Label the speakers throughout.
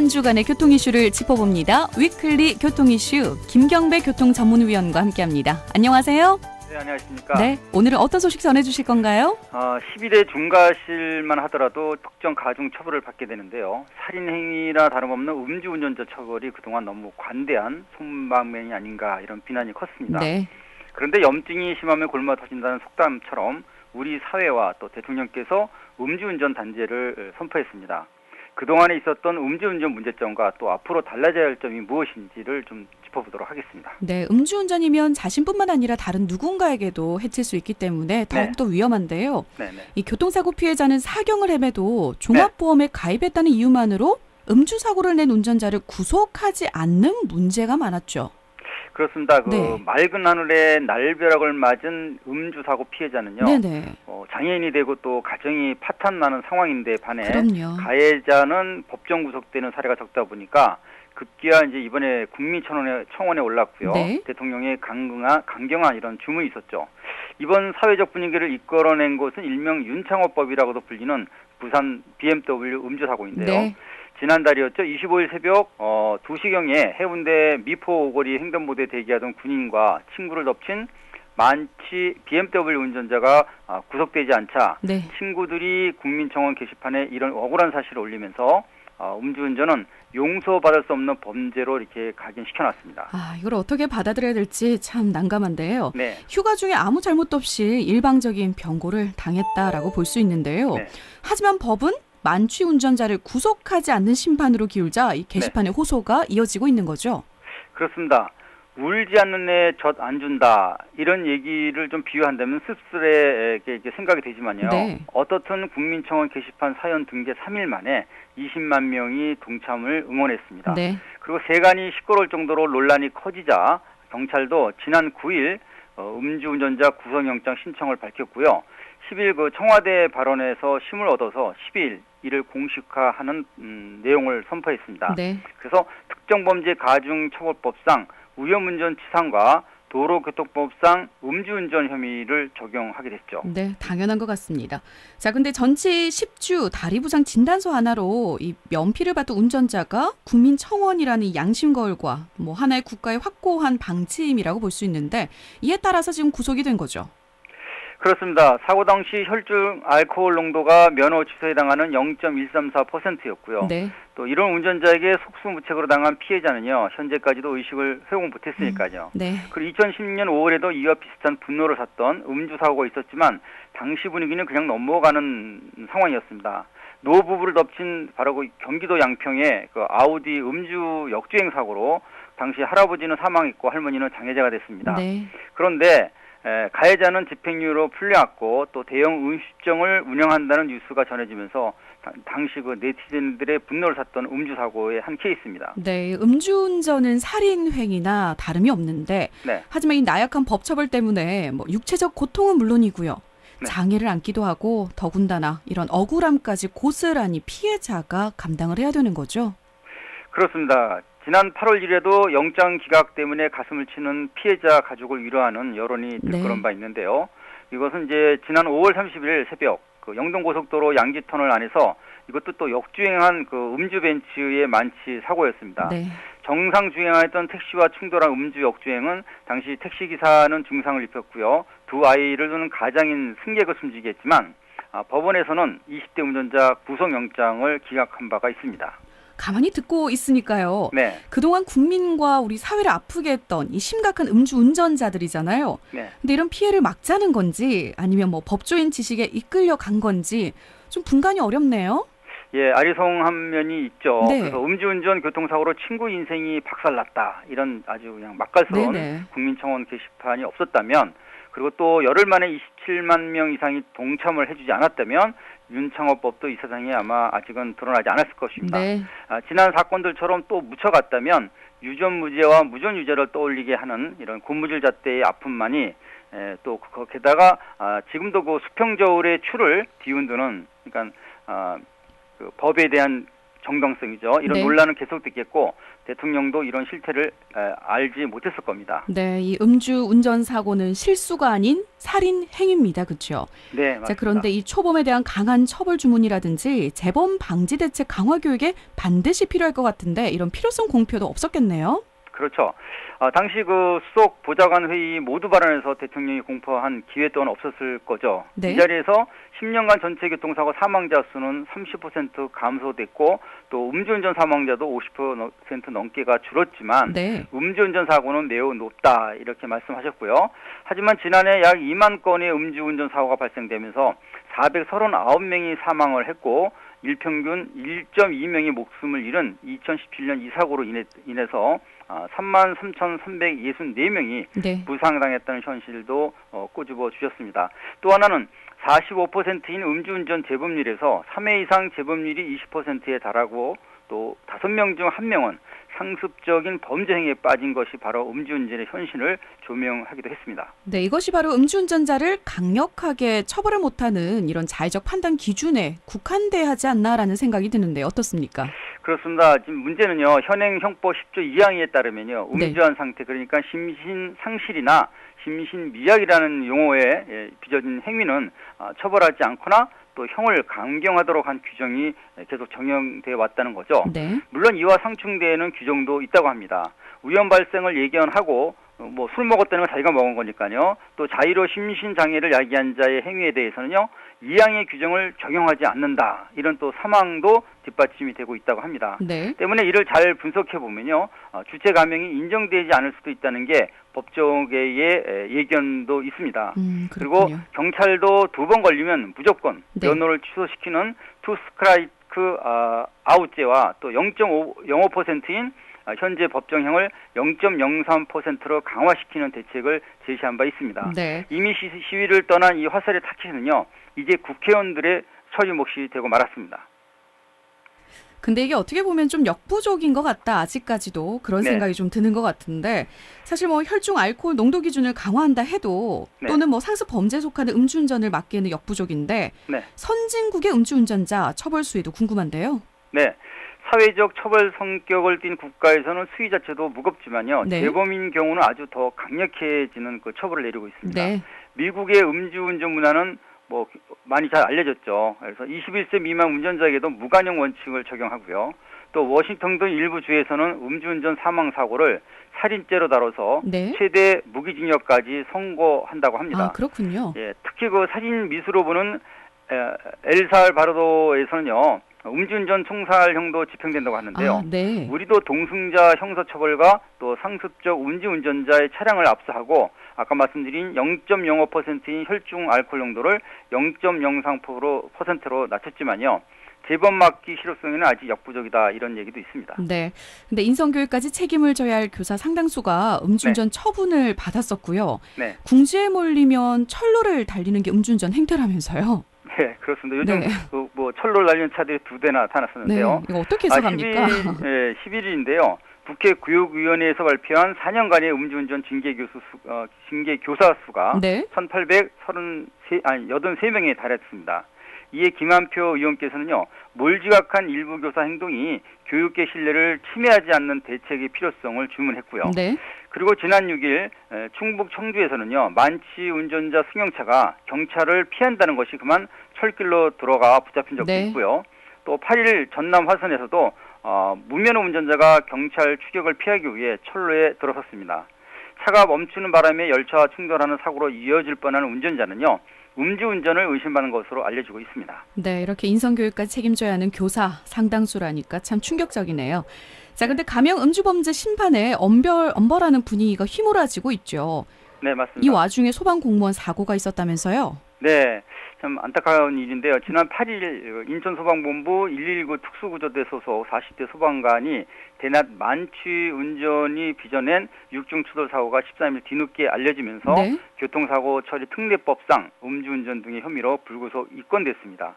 Speaker 1: 한 주간의 교통 이슈를 짚어봅니다. 위클리 교통 이슈 김경배 교통 전문위원과 함께합니다. 안녕하세요.
Speaker 2: 네, 안녕하십니까.
Speaker 1: 네, 오늘은 어떤 소식 전해주실 건가요?
Speaker 2: 어, 11회 중과실만 하더라도 특정 가중 처벌을 받게 되는데요. 살인 행위나 다름없는 음주운전자 처벌이 그동안 너무 관대한 손방면이 아닌가 이런 비난이 컸습니다.
Speaker 1: 네,
Speaker 2: 그런데 염증이 심하면 골마 터진다는 속담처럼 우리 사회와 또 대통령께서 음주운전 단죄를 선포했습니다. 그동안에 있었던 음주운전 문제점과 또 앞으로 달라져야 할 점이 무엇인지를 좀 짚어보도록 하겠습니다.
Speaker 1: 네, 음주운전이면 자신뿐만 아니라 다른 누군가에게도 해칠 수 있기 때문에 더욱더 위험한데요.
Speaker 2: 네 네.
Speaker 1: 이 교통사고 피해자는 사경을 헤매도 종합보험에 가입했다는 이유만으로 음주사고를 낸 운전자를 구속하지 않는 문제가 많았죠.
Speaker 2: 그렇습니다. 그
Speaker 1: 네.
Speaker 2: 맑은 하늘에 날벼락을 맞은 음주 사고 피해자는요.
Speaker 1: 네네.
Speaker 2: 어, 장애인이 되고 또 가정이 파탄 나는 상황인데 반해
Speaker 1: 그럼요.
Speaker 2: 가해자는 법정 구속되는 사례가 적다 보니까 급기야 이제 이번에 국민청원에 청원에 올랐고요.
Speaker 1: 네.
Speaker 2: 대통령의 강경한 강경한 이런 주문이 있었죠. 이번 사회적 분위기를 이끌어낸 것은 일명 윤창호법이라고도 불리는 부산 BMW 음주 사고인데요.
Speaker 1: 네.
Speaker 2: 지난달이었죠. 25일 새벽 어, 2시경에 해운대 미포 오거리 횡단보도에 대기하던 군인과 친구를 덮친 만취 BMW 운전자가 아, 구속되지 않자
Speaker 1: 네.
Speaker 2: 친구들이 국민청원 게시판에 이런 억울한 사실을 올리면서 어, 음주운전은 용서받을 수 없는 범죄로 이렇게 각인시켜놨습니다.
Speaker 1: 아, 이걸 어떻게 받아들여야 될지 참 난감한데요.
Speaker 2: 네,
Speaker 1: 휴가 중에 아무 잘못도 없이 일방적인 병고를 당했다라고 볼 수 있는데요.
Speaker 2: 네.
Speaker 1: 하지만 법은 만취 운전자를 구속하지 않는 심판으로 기울자 이 게시판에 호소가 이어지고 있는 거죠.
Speaker 2: 그렇습니다. 울지 않는 애 젖 안 준다 이런 얘기를 좀 비유한다면 씁쓸하게 이렇게 생각이 되지만요.
Speaker 1: 네.
Speaker 2: 어떻든 국민청원 게시판 사연 등재 3일 만에 20만 명이 동참을 응원했습니다.
Speaker 1: 네.
Speaker 2: 그리고 세간이 시끄러울 정도로 논란이 커지자 경찰도 지난 9일 어, 음주운전자 구속영장 신청을 밝혔고요. 10일 그 청와대 발언에서 힘을 얻어서 10일 이를 공식화하는 음, 내용을 선포했습니다.
Speaker 1: 네.
Speaker 2: 그래서 특정범죄 가중처벌법상 위험운전 치상과 도로교통법상 음주운전 혐의를 적용하게 됐죠.
Speaker 1: 네, 당연한 것 같습니다. 자, 근데 전치 10주 다리 부상 진단서 하나로 이 면피를 받은 운전자가 국민 청원이라는 이 양심 거울과 뭐 하나의 국가의 확고한 방침이라고 볼 수 있는데 이에 따라서 지금 구속이 된 거죠.
Speaker 2: 그렇습니다. 사고 당시 혈중 알코올 농도가 면허 취소에 당하는 0.134%였고요.
Speaker 1: 네.
Speaker 2: 또 이런 운전자에게 속수무책으로 당한 피해자는요. 현재까지도 의식을 회복 못했으니까요.
Speaker 1: 네.
Speaker 2: 그리고 2016년 5월에도 이와 비슷한 분노를 샀던 음주 사고가 있었지만 당시 분위기는 그냥 넘어가는 상황이었습니다. 노부부를 덮친 바로 그 경기도 양평의 그 아우디 음주 역주행 사고로 당시 할아버지는 사망했고 할머니는 장애자가 됐습니다.
Speaker 1: 네.
Speaker 2: 그런데 에, 가해자는 집행유예로 풀려났고 또 대형 음식점을 운영한다는 뉴스가 전해지면서 당- 당시 그 네티즌들의 분노를 샀던 음주 사고의 한 케이스입니다.
Speaker 1: 네, 음주운전은 살인 행위나 다름이 없는데
Speaker 2: 네.
Speaker 1: 하지만 이 나약한 법처벌 때문에 뭐 육체적 고통은 물론이고요.
Speaker 2: 네.
Speaker 1: 장애를 안기도 하고 더군다나 이런 억울함까지 고스란히 피해자가 감당을 해야 되는 거죠.
Speaker 2: 그렇습니다. 지난 8월 1일에도 영장 기각 때문에 가슴을 치는 피해자 가족을 위로하는 여론이
Speaker 1: 네.
Speaker 2: 들끓은 바 있는데요. 이것은 이제 지난 5월 30일 새벽 그 영동고속도로 양지터널 안에서 이것도 또 역주행한 그 음주 벤츠의 만취 사고였습니다.
Speaker 1: 네.
Speaker 2: 정상 주행하였던 택시와 충돌한 음주 역주행은 당시 택시 기사는 중상을 입혔고요. 두 아이를 두는 가장인 승객을 숨지게 했지만 아, 법원에서는 20대 운전자 구속영장을 기각한 바가 있습니다.
Speaker 1: 가만히 듣고 있으니까요.
Speaker 2: 네,
Speaker 1: 그동안 국민과 우리 사회를 아프게 했던 이 심각한 음주 운전자들이잖아요.
Speaker 2: 네.
Speaker 1: 근데 이런 피해를 막자는 건지 아니면 뭐 법조인 지식에 이끌려 간 건지 좀 분간이 어렵네요.
Speaker 2: 예, 아리송한 면이 있죠.
Speaker 1: 네.
Speaker 2: 그래서 음주운전 교통사고로 친구 인생이 박살났다. 이런 아주 그냥 맛깔스러운
Speaker 1: 네네.
Speaker 2: 국민청원 게시판이 없었다면 그리고 또 열흘 만에 27만 명 이상이 동참을 해주지 않았다면 윤창호법도 이 세상에 아마 아직은 드러나지 않았을 것입니다.
Speaker 1: 네.
Speaker 2: 아, 지난 사건들처럼 또 묻혀갔다면 유전무죄와 무전유죄를 떠올리게 하는 이런 고무줄 잣대의 아픔만이 에, 또 그- 게다가 아, 지금도 그 수평저울의 추를 뒤흔드는 그러니까 아, 그 법에 대한 정당성이죠. 이런
Speaker 1: 네.
Speaker 2: 논란은 계속됐겠고 대통령도 이런 실태를 에, 알지 못했을 겁니다.
Speaker 1: 네, 이 음주 운전 사고는 실수가 아닌 살인 행위입니다. 그렇죠?
Speaker 2: 네, 맞습니다.
Speaker 1: 자, 그런데 이 초범에 대한 강한 처벌 주문이라든지 재범 방지 대책 강화 교육에 반드시 필요할 것 같은데 이런 필요성 공표도 없었겠네요.
Speaker 2: 그렇죠. 아, 당시 그 수석 보좌관 회의 모두 발언에서 대통령이 공포한 기회 또한 없었을 거죠.
Speaker 1: 네.
Speaker 2: 이 자리에서 10년간 전체 교통사고 사망자 수는 30% 감소됐고 또 음주운전 사망자도 50% 넘게가 줄었지만
Speaker 1: 네.
Speaker 2: 음주운전 사고는 매우 높다 이렇게 말씀하셨고요. 하지만 지난해 약 2만 건의 음주운전 사고가 발생되면서 439명이 사망을 했고 일평균 1.2명이 목숨을 잃은 2017년 이 사고로 인해, 인해서 아, 3만 3,364명이
Speaker 1: 네.
Speaker 2: 부상당했다는 현실도 어, 꼬집어 주셨습니다. 또 하나는 45%인 음주운전 재범률에서 3회 이상 재범률이 20%에 달하고 또 5명 중 1명은 상습적인 범죄 행위에 빠진 것이 바로 음주운전의 현실을 조명하기도 했습니다.
Speaker 1: 네, 이것이 바로 음주운전자를 강력하게 처벌을 못하는 이런 자의적 판단 기준에 국한돼야 하지 않나라는 생각이 드는데 어떻습니까?
Speaker 2: 그렇습니다. 지금 문제는요. 현행 형법 10조 2항에 따르면요.
Speaker 1: 네.
Speaker 2: 음주한 상태 그러니까 심신 상실이나 심신 미약이라는 용어에 예, 빚어진 행위는 아, 처벌하지 않거나 또 형을 강경하도록 한 규정이 계속 적용돼 왔다는 거죠.
Speaker 1: 네.
Speaker 2: 물론 이와 상충되는 규정도 있다고 합니다. 위험 발생을 예견하고 어, 뭐 술 먹었다는 건 자기가 먹은 거니까요. 또 자의로 심신 장애를 야기한 자의 행위에 대해서는요. 이항의 규정을 적용하지 않는다. 이런 또 사망도 뒷받침이 되고 있다고 합니다.
Speaker 1: 네.
Speaker 2: 때문에 이를 잘 분석해 보면요. 어, 주체 감형이 인정되지 않을 수도 있다는 게 법조계의 에, 예견도 있습니다.
Speaker 1: 음,
Speaker 2: 그리고. 경찰도 두 번 걸리면 무조건
Speaker 1: 네.
Speaker 2: 면허를 취소시키는 투 스크라이크 아, 아웃제와 또 0.05%인 아, 현재 법정형을 0.03%로 강화시키는 대책을 제시한 바 있습니다.
Speaker 1: 네.
Speaker 2: 이미 시, 시위를 떠난 이 화살의 타켓은요, 이제 국회의원들의 처리 몫이 되고 말았습니다.
Speaker 1: 근데 이게 어떻게 보면 좀 역부족인 것 같다. 아직까지도 그런
Speaker 2: 네.
Speaker 1: 생각이 좀 드는 것 같은데 사실 뭐 혈중 알코올 농도 기준을 강화한다 해도
Speaker 2: 네.
Speaker 1: 또는 뭐 상습 범죄에 속하는 음주운전을 막기에는 역부족인데
Speaker 2: 네.
Speaker 1: 선진국의 음주운전자 처벌 수위도 궁금한데요.
Speaker 2: 네. 사회적 처벌 성격을 띤 국가에서는 수위 자체도 무겁지만요.
Speaker 1: 네.
Speaker 2: 재범인 경우는 아주 더 강력해지는 그 처벌을 내리고 있습니다.
Speaker 1: 네.
Speaker 2: 미국의 음주운전 문화는 뭐 많이 잘 알려졌죠. 그래서 21세 미만 운전자에게도 무관용 원칙을 적용하고요. 또 워싱턴 등 일부 주에서는 음주운전 사망 사고를 살인죄로 다뤄서
Speaker 1: 네.
Speaker 2: 최대 무기징역까지 선고한다고 합니다.
Speaker 1: 아, 그렇군요.
Speaker 2: 예, 특히 그 살인 미수로 보는 에, 엘살바도르에서는요 음주운전 총살형도 집행된다고 하는데요.
Speaker 1: 아, 네.
Speaker 2: 우리도 동승자 형사처벌과 또 상습적 음주운전자의 차량을 압수하고 아까 말씀드린 0.05%인 혈중 알코올 농도를 0.03%로 낮췄지만요. 재범 막기 실효성에는 아직 역부족이다 이런 얘기도 있습니다.
Speaker 1: 네. 근데 인성교육까지 책임을 져야 할 교사 상당수가 음주운전 처분을 받았었고요.
Speaker 2: 네,
Speaker 1: 궁지에 몰리면 철로를 달리는 게 음주운전 행태라면서요.
Speaker 2: 네 그렇습니다. 요즘
Speaker 1: 네.
Speaker 2: 그 뭐 철로 날리는 차들이 두 대나
Speaker 1: 네.
Speaker 2: 나타났었는데요.
Speaker 1: 이거 어떻게
Speaker 2: 아,
Speaker 1: 해석합니까?
Speaker 2: 10일, 예, 11일인데요. 국회 교육위원회에서 발표한 4년간의 음주운전 징계 교수 수, 어, 징계 교사 수가
Speaker 1: 네.
Speaker 2: 1,833 아니 83명에 달했습니다. 이에 김한표 의원께서는요. 몰지각한 일부 교사 행동이 교육계 신뢰를 침해하지 않는 대책의 필요성을 주문했고요.
Speaker 1: 네.
Speaker 2: 그리고 지난 6일 에, 충북 청주에서는요. 만취 운전자 승용차가 경찰을 피한다는 것이 그만 철길로 들어가 붙잡힌 적도
Speaker 1: 네.
Speaker 2: 있고요. 또 8일 전남 화선에서도 어, 무면허 운전자가 경찰 추격을 피하기 위해 철로에 들어섰습니다. 차가 멈추는 바람에 열차와 충돌하는 사고로 이어질 뻔한 운전자는요. 음주운전을 의심받는 것으로 알려지고 있습니다.
Speaker 1: 네, 이렇게 인성교육까지 책임져야 하는 교사 상당수라니까 참 충격적이네요. 자, 근데 감형 음주범죄 심판에 엄벌, 엄벌하는 분위기가 휘몰아지고 있죠.
Speaker 2: 네, 맞습니다.
Speaker 1: 이 와중에 소방 공무원 사고가 있었다면서요?
Speaker 2: 네, 참 안타까운 일인데요. 지난 8일 인천소방본부 119 특수구조대 소속 40대 소방관이 대낮 만취 운전이 빚어낸 육중 추돌 사고가 13일 뒤늦게 알려지면서
Speaker 1: 네.
Speaker 2: 교통사고 처리 특례법상 음주운전 등의 혐의로 불구속 입건됐습니다.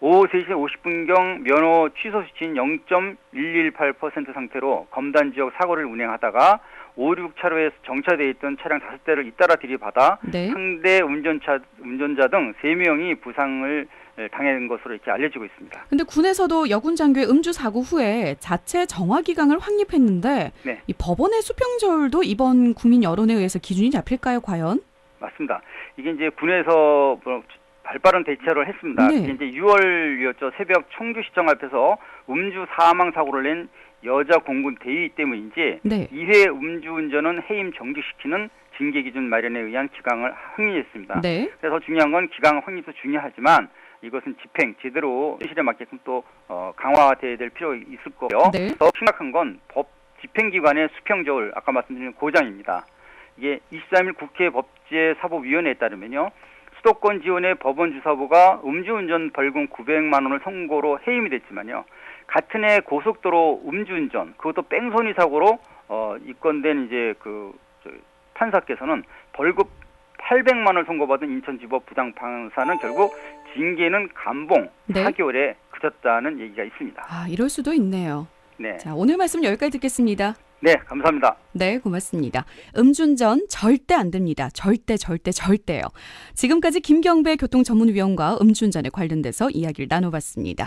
Speaker 2: 오후 3시 50분경 면허 취소 수치인 0.118% 상태로 검단 지역 사고를 운행하다가 5, 6차로에 정차되어 있던 차량 5대를 잇따라 들이받아
Speaker 1: 네.
Speaker 2: 상대 운전차 운전자 등 3명이 부상을 당한 것으로 이렇게 알려지고 있습니다.
Speaker 1: 근데 군에서도 여군 장교의 음주 사고 후에 자체 정화 기강을 확립했는데
Speaker 2: 네.
Speaker 1: 이 법원의 수평절도 이번 국민 여론에 의해서 기준이 잡힐까요, 과연?
Speaker 2: 맞습니다. 이게 이제 군에서 뭐 발빠른 대처를 했습니다.
Speaker 1: 네.
Speaker 2: 이게 이제 6월이었죠. 새벽 청주 시청 앞에서 음주 사망 사고를 낸 여자 공군 대위 때문인지
Speaker 1: 네.
Speaker 2: 2회 음주운전은 해임 정지시키는 징계 기준 마련에 의한 기강을 확립했습니다.
Speaker 1: 네.
Speaker 2: 그래서 중요한 건 기강 확립도 중요하지만 이것은 집행 제대로 현실에 맞게끔 또 어, 강화돼야 될 필요가 있을 거고요.
Speaker 1: 네.
Speaker 2: 더 심각한 건 법 집행기관의 수평저울 아까 말씀드린 고장입니다. 이게 23일 국회 법제사법위원회에 따르면요. 수도권 지원의 법원 주사부가 음주운전 벌금 900만 원을 선고로 해임이 됐지만요. 같은 해 고속도로 음주운전 그것도 뺑소니 사고로 어 입건된 이제 그 저, 판사께서는 벌금 800만 원을 선고받은 인천지법 부장판사는 결국 징계는 감봉
Speaker 1: 네.
Speaker 2: 4개월에 그쳤다는 얘기가 있습니다.
Speaker 1: 아, 이럴 수도 있네요.
Speaker 2: 네,
Speaker 1: 자, 오늘 말씀 여기까지 듣겠습니다.
Speaker 2: 네 감사합니다.
Speaker 1: 네, 고맙습니다. 음주운전 절대 안 됩니다. 절대, 절대, 절대요. 지금까지 김경배 교통전문위원과 음주운전에 관련돼서 이야기를 나눠봤습니다.